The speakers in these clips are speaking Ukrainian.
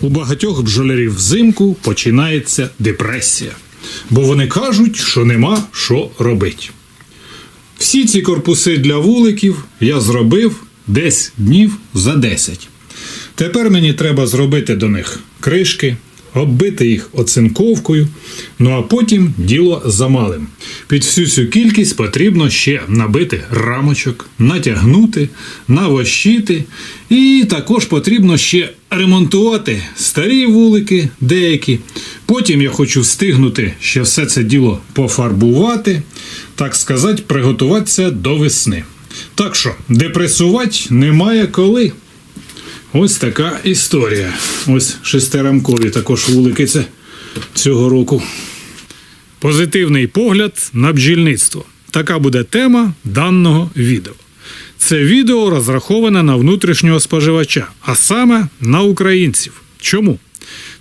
У багатьох бджолярів взимку починається депресія, бо вони кажуть, що нема що робити. Всі ці корпуси для вуликів я зробив десь днів за 10. Тепер мені треба зробити до них кришки, оббити їх оцинковкою, ну а потім діло за малим. Під всю цю кількість потрібно ще набити рамочок, натягнути, навощити, і також потрібно ще ремонтувати старі вулики деякі. Потім я хочу встигнути ще все це діло пофарбувати, так сказати, приготуватися до весни. Так що, депресувати немає коли. Ось така історія. Ось шестирамкові також вуликиця цього року. Позитивний погляд на бджільництво. Така буде тема даного відео. Це відео розраховане на внутрішнього споживача, а саме на українців. Чому?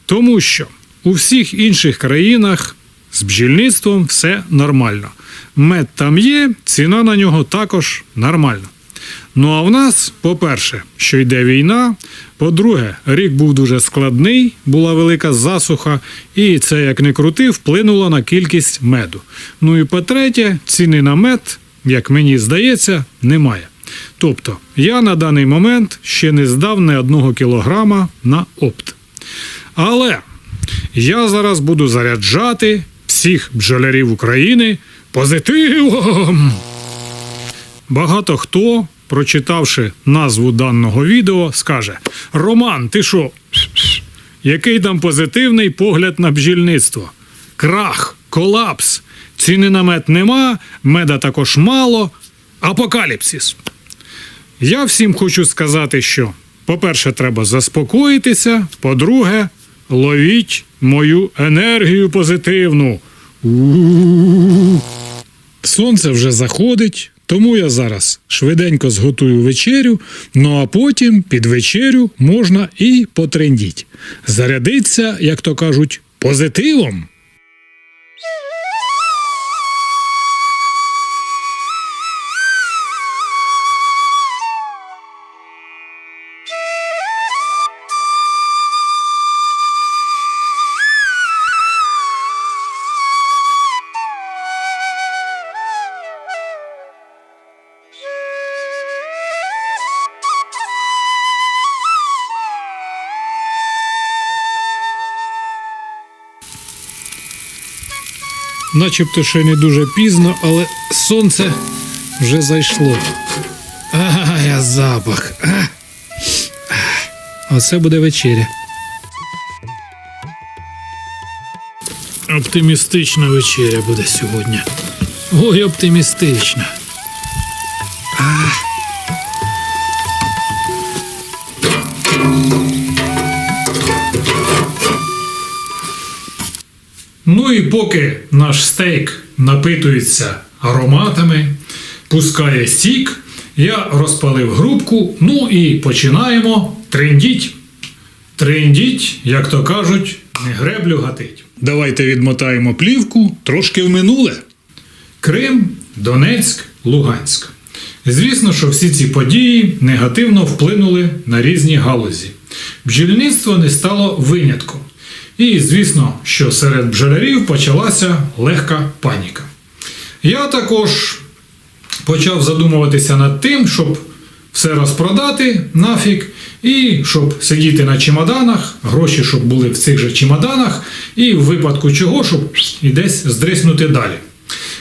Тому що у всіх інших країнах з бджільництвом все нормально. Мед там є, ціна на нього також нормальна. Ну а в нас, по-перше, що йде війна. По-друге, рік був дуже складний, була велика засуха, і це, як не крути, вплинуло на кількість меду. Ну і по-третє, ціни на мед, як мені здається, немає. Тобто, я на даний момент ще не здав ні одного кілограма на опт. Але я зараз буду заряджати всіх бджолярів України позитивом. Багато хто, прочитавши назву даного відео, скаже: Роман, ти що? Який там позитивний погляд на бджільництво? Крах, колапс, ціни на мед нема, меда також мало. Апокаліпсис. Я всім хочу сказати, що, по-перше, треба заспокоїтися, по-друге, ловіть мою енергію позитивну. У-у-у. Сонце вже заходить, тому я зараз швиденько зготую вечерю, ну а потім під вечерю можна і потрендіть. Зарядиться, як то кажуть, позитивом. Начебто ще не дуже пізно, але сонце вже зайшло. Ага, я запах. А. А. Оце буде вечеря. Оптимістична вечеря буде сьогодні. Ой, оптимістична. А. Ну і поки наш стейк напитується ароматами, пускає сік, я розпалив грубку, ну і починаємо трендіть. Трендіть, як то кажуть, не греблю гатить. Давайте відмотаємо плівку трошки в минуле. Крим, Донецьк, Луганськ. Звісно, що всі ці події негативно вплинули на різні галузі. Бджільництво не стало винятком. І, звісно, що серед бджолярів почалася легка паніка. Я також почав задумуватися над тим, щоб все розпродати нафіг, і щоб сидіти на чемоданах, гроші, щоб були в цих же чемоданах, і в випадку чого, щоб і десь здриснути далі.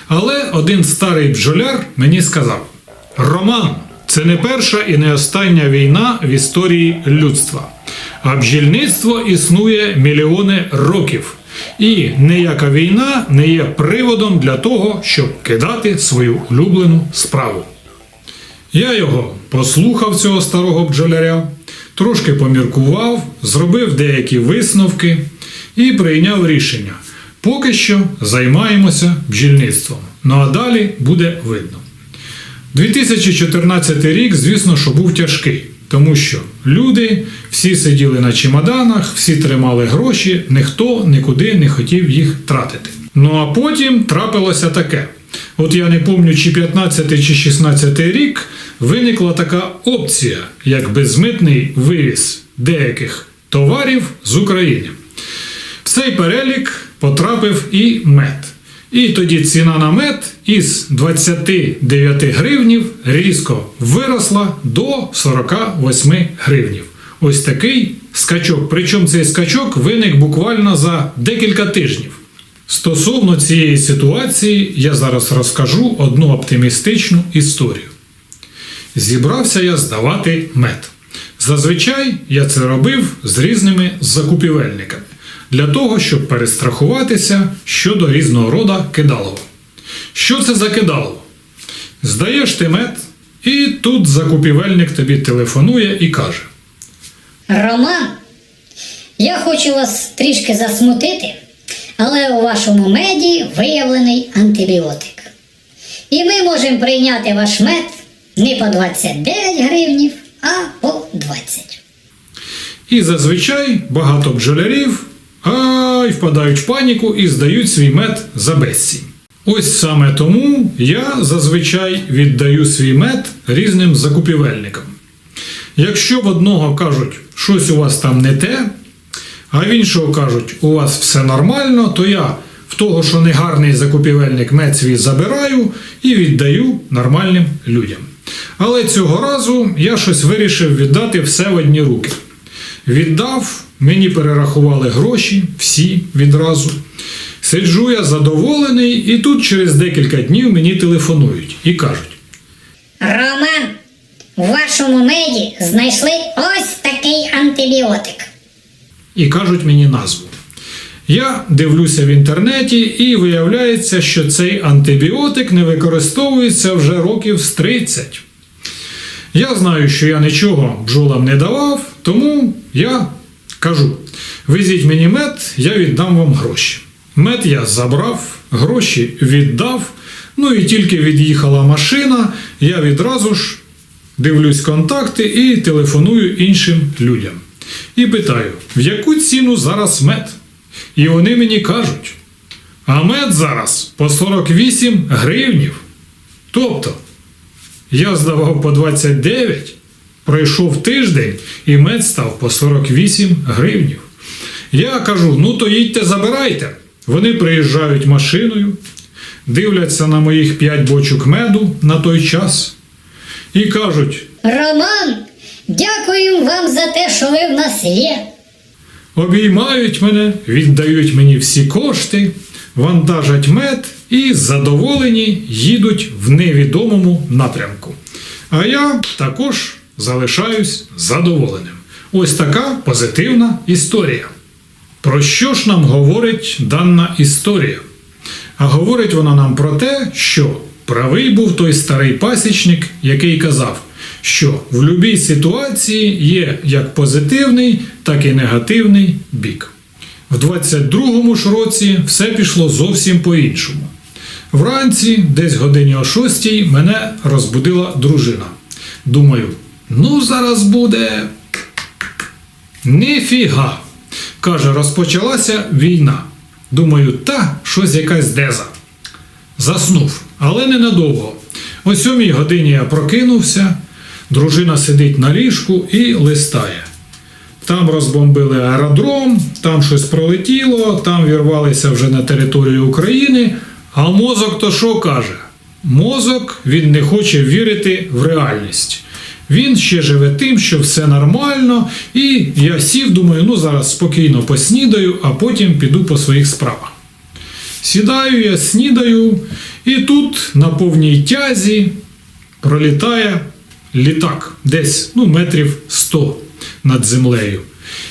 Але один старий бджоляр мені сказав: Роман, це не перша і не остання війна в історії людства. А бджільництво існує мільйони років. І ніяка війна не є приводом для того, щоб кидати свою улюблену справу. Я його послухав цього старого бджоляря, трошки поміркував, зробив деякі висновки і прийняв рішення. Поки що займаємося бджільництвом. Ну а далі буде видно. 2014 рік, звісно, що був тяжкий, тому що люди всі сиділи на чемоданах, всі тримали гроші, ніхто нікуди не хотів їх тратити. Ну а потім трапилося таке. От я не пам'ятаю, чи 15 чи 16 рік виникла така опція, як безмитний вивіз деяких товарів з України. В цей перелік потрапив і мед. І тоді ціна на мед із 29 гривнів різко виросла до 48 гривнів. Ось такий скачок. Причому цей скачок виник буквально за декілька тижнів. Стосовно цієї ситуації я зараз розкажу одну оптимістичну історію. Зібрався я здавати мед. Зазвичай я це робив з різними закупівельниками для того, щоб перестрахуватися щодо різного рода кидалова. Що це за кидалово? Здаєш ти мед, і тут закупівельник тобі телефонує і каже: Роман, я хочу вас трішки засмутити, але у вашому меді виявлений антибіотик. І ми можемо прийняти ваш мед не по 29 гривнів, а по 20. І зазвичай багато бджолярів ай, впадають в паніку і здають свій мед за безцінь. Ось саме тому я зазвичай віддаю свій мед різним закупівельникам. Якщо в одного кажуть, щось у вас там не те, а в іншого кажуть, у вас все нормально, то я в того, що негарний закупівельник мед свій забираю і віддаю нормальним людям. Але цього разу я щось вирішив віддати все в одні руки. Віддав, мені перерахували гроші, всі відразу. Сиджу я задоволений, і тут через декілька днів мені телефонують і кажуть: Роман, у вашому меді знайшли ось такий антибіотик. і кажуть мені назву. Я дивлюся в інтернеті, і виявляється, що цей антибіотик не використовується вже років з 30. Я знаю, що я нічого бджолам не давав, тому я кажу: везіть мені мед, я віддам вам гроші. Мед я забрав, гроші віддав. Ну і тільки від'їхала машина, я відразу ж дивлюсь контакти і телефоную іншим людям. І питаю, в яку ціну зараз мед? І вони мені кажуть, а мед зараз по 48 гривнів. Тобто, я здавав по 29, пройшов тиждень і мед став по 48 гривнів. Я кажу: ну то їдьте, забирайте. Вони приїжджають машиною, дивляться на моїх 5 бочок меду на той час і кажуть: Роман, дякуємо вам за те, що ви в нас є. обіймають мене, віддають мені всі кошти, вантажать мед і задоволені їдуть в невідомому напрямку. А я також залишаюсь задоволеним. Ось така позитивна історія. Про що ж нам говорить дана історія? А говорить вона нам про те, що правий був той старий пасічник, який казав, що в будь-якій ситуації є як позитивний, так і негативний бік. В 22-му ж році все пішло зовсім по-іншому. Вранці, десь годині о 6 мене розбудила дружина. Думаю, ну зараз буде. Ніфіга. Каже, розпочалася війна. Думаю, та щось якась деза. Заснув, але ненадовго. О сьомій годині я прокинувся, дружина сидить на ліжку і листає. Там розбомбили аеродром, там щось пролетіло, там вірвалися вже на територію України. А мозок то що каже? Мозок він не хоче вірити в реальність. Він ще живе тим, що все нормально, і я сів, думаю, ну зараз спокійно поснідаю, а потім піду по своїх справах. Сідаю, я снідаю, і тут на повній тязі пролітає літак десь ну, метрів 100 над землею.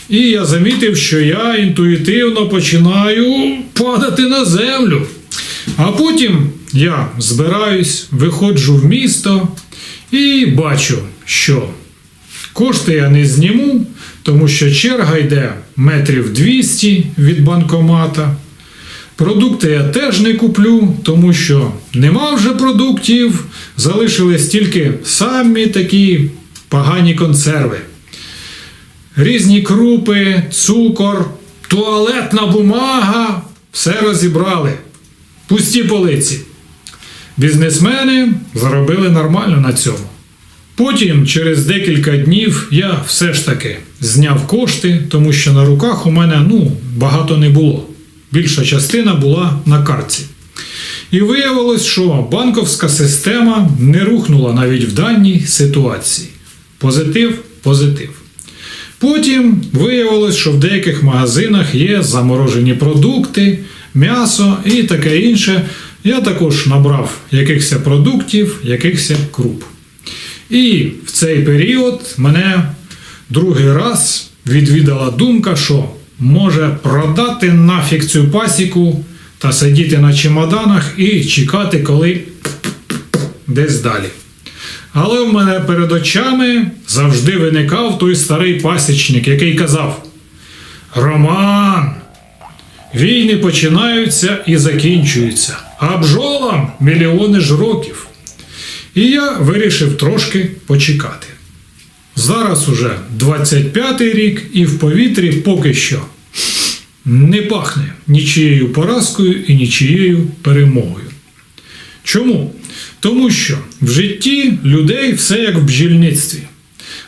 І я замітив, що я інтуїтивно починаю падати на землю. А потім я збираюсь, виходжу в місто і бачу, що кошти я не зніму, тому що черга йде метрів 200 від банкомата. Продукти я теж не куплю, тому що нема вже продуктів, залишились тільки самі такі погані консерви. Різні крупи, цукор, туалетна бумага все розібрали. Пусті полиці. Бізнесмени заробили нормально на цьому. Потім, через декілька днів, я все ж таки зняв кошти, тому що на руках у мене ну, багато не було. Більша частина була на картці. І виявилось, що банковська система не рухнула навіть в даній ситуації. Позитив, позитив. Потім виявилось, що в деяких магазинах є заморожені продукти, м'ясо і таке інше. Я також набрав якихось продуктів, якихось круп. І в цей період мене другий раз відвідала думка, що може продати нафіг цю пасіку та сидіти на чемоданах і чекати, коли десь далі. Але в мене перед очами завжди виникав той старий пасічник, який казав: Роман, війни починаються і закінчуються, а бджолам мільйони ж років. І я вирішив трошки почекати. Зараз уже 25-й рік, і в повітрі поки що не пахне нічією поразкою і нічією перемогою. Чому? Тому що в житті людей все як в бджільництві.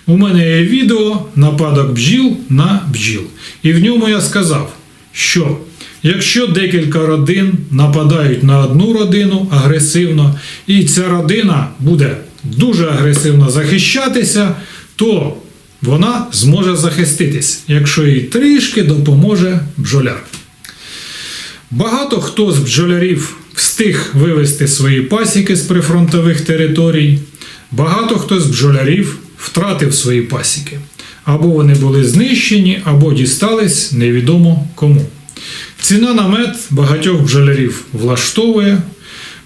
У мене є відео нападок бджіл на бджіл. І в ньому я сказав, що якщо декілька родин нападають на одну родину агресивно, і ця родина буде дуже агресивно захищатися, то вона зможе захиститись, якщо їй трішки допоможе бджоляр. Багато хто з бджолярів встиг вивести свої пасіки з прифронтових територій, багато хто з бджолярів втратив свої пасіки. Або вони були знищені, або дістались невідомо кому. Ціна на мед багатьох бджолярів влаштовує,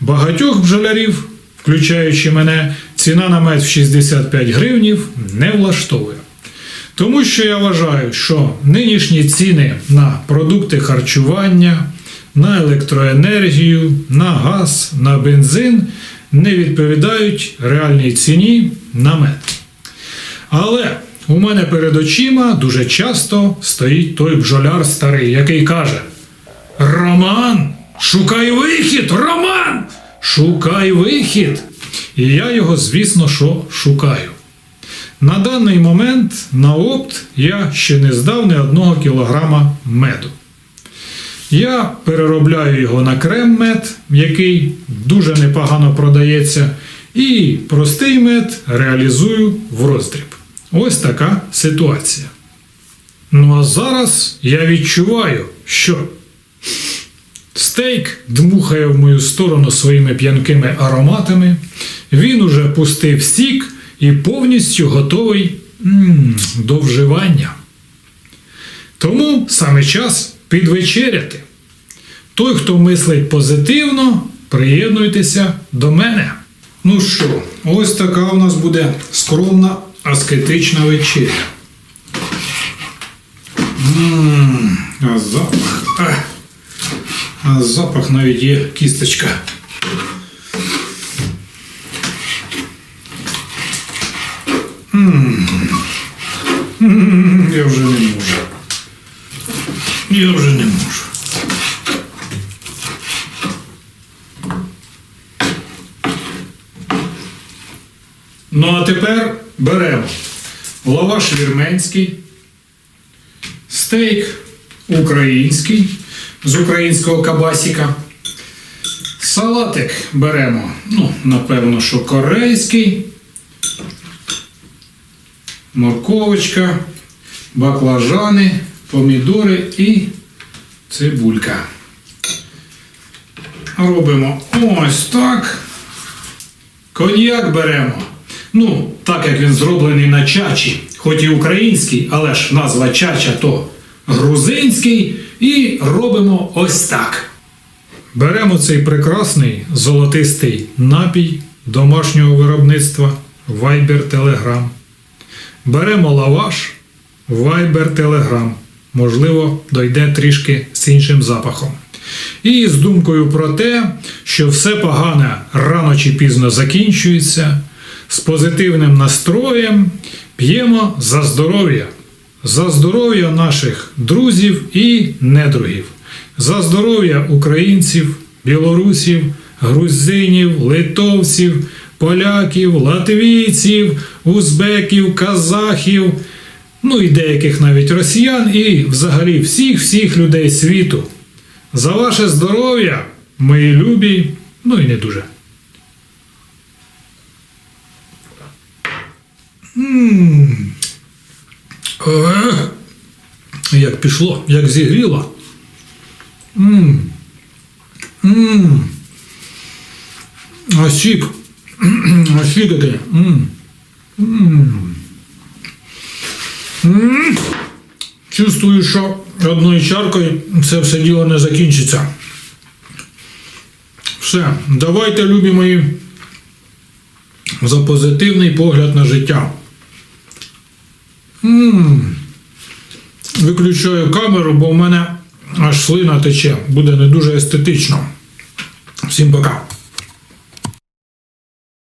багатьох бджолярів, включаючи мене, ціна на мед в 65 гривнів не влаштовує. Тому що я вважаю, що нинішні ціни на продукти харчування, на електроенергію, на газ, на бензин не відповідають реальній ціні на мед. Але у мене перед очима дуже часто стоїть той бджоляр старий, який каже: Роман, шукай вихід! Роман! Шукай вихід! І я його, звісно, що шукаю. На даний момент на опт я ще не здав ні одного кілограма меду. Я переробляю його на крем-мед, який дуже непогано продається, і простий мед реалізую в роздріб. Ось така ситуація. Ну а зараз я відчуваю, що стейк дмухає в мою сторону своїми п'янкими ароматами, він уже пустив сік і повністю готовий м, до вживання. Тому саме час підвечеряти. Той, хто мислить позитивно, приєднуйтеся до мене. Ну що, ось така у нас буде скромна аскетична вечеря. М, А запах. А, запах навіть є кісточка. Я вже не можу. Я вже не можу. Ну а тепер беремо лаваш вірменський, стейк український з українського кабасіка. Салатик беремо, ну, напевно, що корейський, морковочка, баклажани, помідори і цибулька. Робимо ось так. Коньяк беремо. Ну, так як він зроблений на чачі, хоч і український, але ж назва чача то грузинський, і робимо ось так. Беремо цей прекрасний золотистий напій домашнього виробництва Viber Telegram. Беремо лаваш Viber Telegram. Можливо, дойде трішки з іншим запахом. І з думкою про те, що все погане рано чи пізно закінчується, з позитивним настроєм п'ємо за здоров'я, за здоров'я наших друзів і недругів, за здоров'я українців, білорусів, грузинів, литовців, поляків, латвійців, узбеків, казахів, ну і деяких навіть росіян, і взагалі всіх-всіх людей світу. За ваше здоров'я, мої любі, ну і не дуже. М. Як пішло, як зігріло. Мм. Мм. А сік. А сік який. Мм. Мм. М. Чувствую, що одною чаркою це все діло не закінчиться. Все, давайте, любі мої, за позитивний погляд на життя. Виключаю камеру, бо в мене аж слина тече. Буде не дуже естетично. Всім пока.